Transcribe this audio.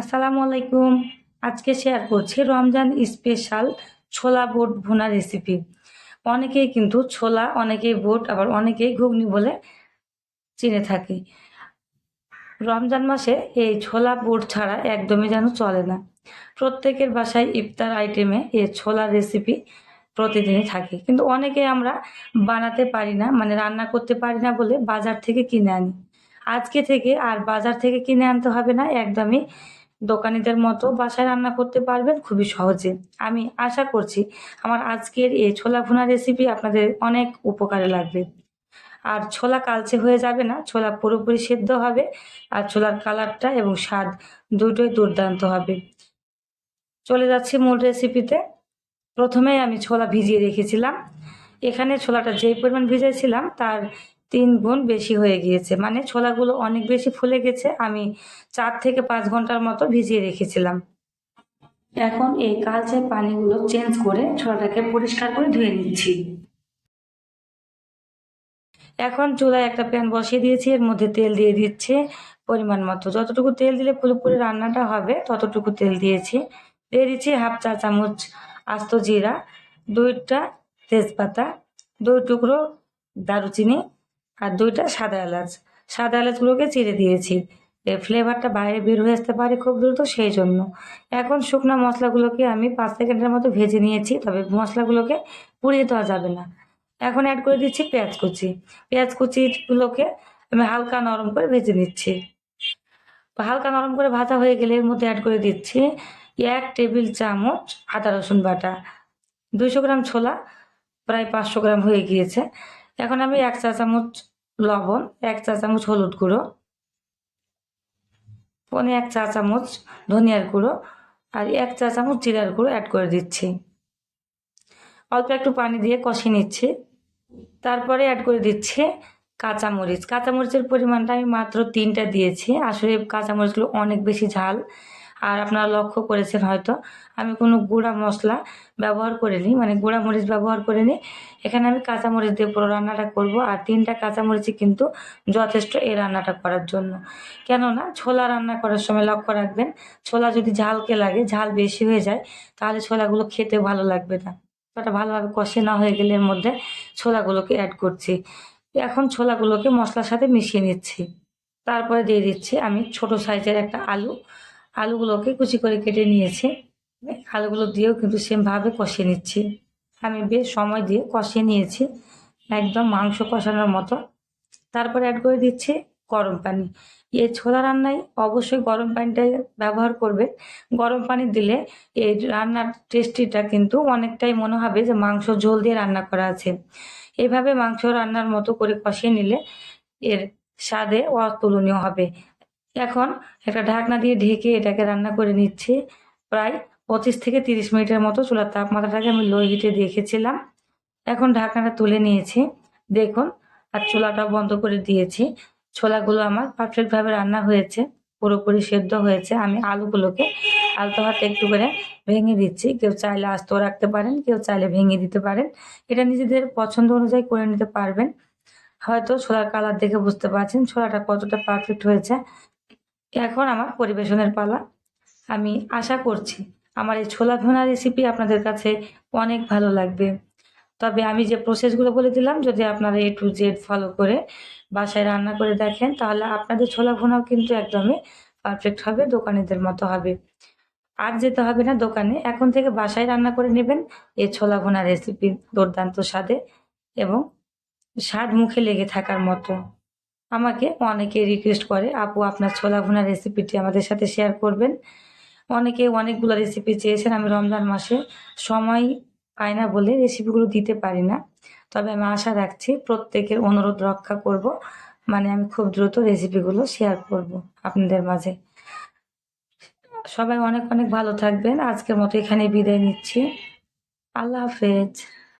আসসালামু আলাইকুম। আজকে শেয়ার করছি রমজান স্পেশাল ছোলা বোট ভুনা রেসিপি অনেকেই কিন্তু ছোলা, অনেকেই বোট, আবার অনেকেই ঘুগনি বলে চিনে থাকি। রমজান মাসে এই ছোলা বোট ছাড়া একদমই যেন চলে না। প্রত্যেকের বাসায় ইফতার আইটেমে এই ছোলার রেসিপি প্রতিদিনই থাকে। কিন্তু অনেকে আমরা বানাতে পারি না মানে রান্না করতে পারি না বলে বাজার থেকে কিনে আনি। আজকে থেকে আর বাজার থেকে কিনে আনতে হবে না, একদমই দোকানিদের মতো বাসায় রান্না করতে পারবেন খুবই সহজে। আমি আশা করছি আমার আজকের এই ছোলা ভুনা রেসিপি আপনাদের অনেক উপকারে লাগবে। আর ছোলা কালচে হয়ে যাবে না, ছোলা পুরোপুরি সেদ্ধ হবে আর ছোলার কালারটা এবং স্বাদ দুটোই দুর্দান্ত হবে। চলে যাচ্ছি মূল রেসিপিতে প্রথমেই আমি ছোলা ভিজিয়ে রেখেছিলাম। এখানে ছোলাটা যেই পরিমাণ ভিজাইছিলাম তার তিন গুণ বেশি হয়ে গিয়েছে। মানে ছোলাগুলো অনেক বেশি ফুলে গেছে, আমি চার থেকে পাঁচ ঘণ্টার মতো ভিজিয়ে রেখেছিলাম। এখন এই কালচে পানিগুলো চেঞ্জ করে ছোলাটাকে পরিষ্কার করে ধুয়ে নিচ্ছি। এখন চুলায় একটা প্যান বসিয়ে দিয়েছি, এর মধ্যে তেল দিয়ে দিচ্ছে পরিমাণ মতো। যতটুকু তেল দিলে পুরোপুরি রান্নাটা হবে, ততটুকু তেল দিয়েছি। দিয়ে দিচ্ছি হাফ চা চামচ আস্ত জিরা, দুইটা তেজপাতা, দুই টুকরো দারুচিনি আর দুইটা সাদা এলাচ। সাদা এলাচগুলোকে চিড়ে দিয়েছি। ফ্লেভারটা বাইরে বের হয়ে আসতে পারে খুব দ্রুত সেই জন্য। এখন শুকনো মশলাগুলোকে আমি পাঁচ সেকেন্ডের মতো ভেজে নিয়েছি, তবে মশলাগুলোকে পুড়িয়ে দেওয়া যাবে না। এখন অ্যাড করে দিচ্ছি পেঁয়াজ কুচি। পেঁয়াজ কুচিগুলোকে আমি হালকা নরম করে ভেজে নিচ্ছি। হালকা নরম করে ভাজা হয়ে গেলে এর মধ্যে অ্যাড করে দিচ্ছি এক টেবিল চামচ আদা রসুন বাটা। দুইশো গ্রাম ছোলা, প্রায় পাঁচশো গ্রাম হয়ে গিয়েছে। এখন আমি এক চা চামচ লবণ, এক চা চামচ হলুদ গুঁড়ো, পনে এক চা চামচ ধনিয়ার গুঁড়ো আর এক চা চামচ জিরার গুঁড়ো অ্যাড করে দিচ্ছি। অল্প একটু পানি দিয়ে কষিয়ে নিচ্ছি। তারপরে অ্যাড করে দিচ্ছে কাঁচামরিচ। কাঁচামরিচের পরিমাণটা আমি মাত্র তিনটা দিয়েছি। আসলে কাঁচামরিচগুলো অনেক বেশি ঝাল। আর আপনারা লক্ষ্য করেছেন হয়তো, আমি কোনো গুঁড়া মশলা ব্যবহার করিনি মানে গুঁড়া মরিচ ব্যবহার করিনি। এখানে আমি কাঁচামরিচ দিয়ে পুরো রান্নাটা করব, আর তিনটা কাঁচামরিচই কিন্তু যথেষ্ট এই রান্নাটা করার জন্য। কেননা ছোলা রান্না করার সময় লক্ষ্য রাখবেন, ছোলা যদি ঝালকে লাগে, ঝাল বেশি হয়ে যায়, তাহলে ছোলাগুলো খেতে ভালো লাগবে না। ওটা ভালোভাবে কষে না হয়ে গেলে এর মধ্যে ছোলাগুলোকে অ্যাড করছি। এখন ছোলাগুলোকে মশলার সাথে মিশিয়ে নিচ্ছি। তারপরে দিয়ে দিচ্ছি আমি ছোট সাইজের একটা আলু। আলুগুলোকে কুচি করে কেটে নিয়েছে। আলুগুলো দিয়েও কিন্তু সেমভাবে কষিয়ে নিচ্ছি। আমি বেশ সময় দিয়ে কষিয়ে নিয়েছি, একদম মাংস কষানোর মতো। তারপরে অ্যাড করে দিচ্ছি গরম পানি। এই ছোলা রান্নায় অবশ্যই গরম পানিটা ব্যবহার করবে গরম পানি দিলে এই রান্নার টেস্টিটা কিন্তু অনেকটাই মনে হবে যে মাংস ঝোল দিয়ে রান্না করা আছে। এভাবে মাংস রান্নার মতো করে কষিয়ে নিলে এর স্বাদে অতুলনীয় হবে। এখন একটা ঢাকনা দিয়ে ঢেকে এটাকে রান্না করে নিচ্ছি। প্রায় পঁচিশ থেকে তিরিশ মিনিটের মতো চুলার তাপমাত্রাটাকে আমি লো হিটে দেখেছিলাম এখন ঢাকনাটা তুলে নিয়েছি। দেখুন, আর চুলাটা বন্ধ করে দিয়েছি। ছোলাগুলো আমার পারফেক্টভাবে রান্না হয়েছে, পুরোপুরি সেদ্ধ হয়েছে। আমি আলুগুলোকে আলতো হাতে একটু করে ভেঙে দিচ্ছি। কেউ চাইলে আস্ত রাখতে পারেন, কেউ চাইলে ভেঙে দিতে পারেন। এটা নিজেদের পছন্দ অনুযায়ী করে নিতে পারবেন। হয়তো ছোলার কালার দেখে বুঝতে পারছেন ছোলাটা কতটা পারফেক্ট হয়েছে। এখন আমার পরিবেশনের পালা। আমি আশা করছি আমার এই ছোলা ভুনা রেসিপি আপনাদের কাছে অনেক ভালো লাগবে। তবে আমি যে প্রসেসগুলো বলে দিলাম, যদি আপনারা এ টু জেড ফলো করে বাসায় রান্না করে দেখেন, তাহলে আপনাদের ছোলা ভুনাও কিন্তু একদমই পারফেক্ট হবে, দোকানিদের মতো হবে। আর যেতে হবে না দোকানে, এখন থেকে বাসায় রান্না করে নেবেন এই ছোলা ভুনা রেসিপি দুর্দান্ত স্বাদে এবং স্বাদ মুখে লেগে থাকার মতো। আমাকে অনেকে রিকোয়েস্ট করে, আপু, আপনার ছোলা ভুনা রেসিপিটি আমাদের সাথে শেয়ার করবেন। অনেকে অনেকগুলো রেসিপি চেয়েছেন আমি রমজান মাসে। সময় পাই না বলে রেসিপিগুলো দিতে পারি না। তবে আমি আশা রাখছি প্রত্যেকের অনুরোধ রক্ষা করব। মানে আমি খুব দ্রুত রেসিপিগুলো শেয়ার করব আপনাদের মাঝে। সবাই অনেক অনেক ভালো থাকবেন। আজকের মতো এখানে বিদায় নিচ্ছি। আল্লাহ হাফেজ।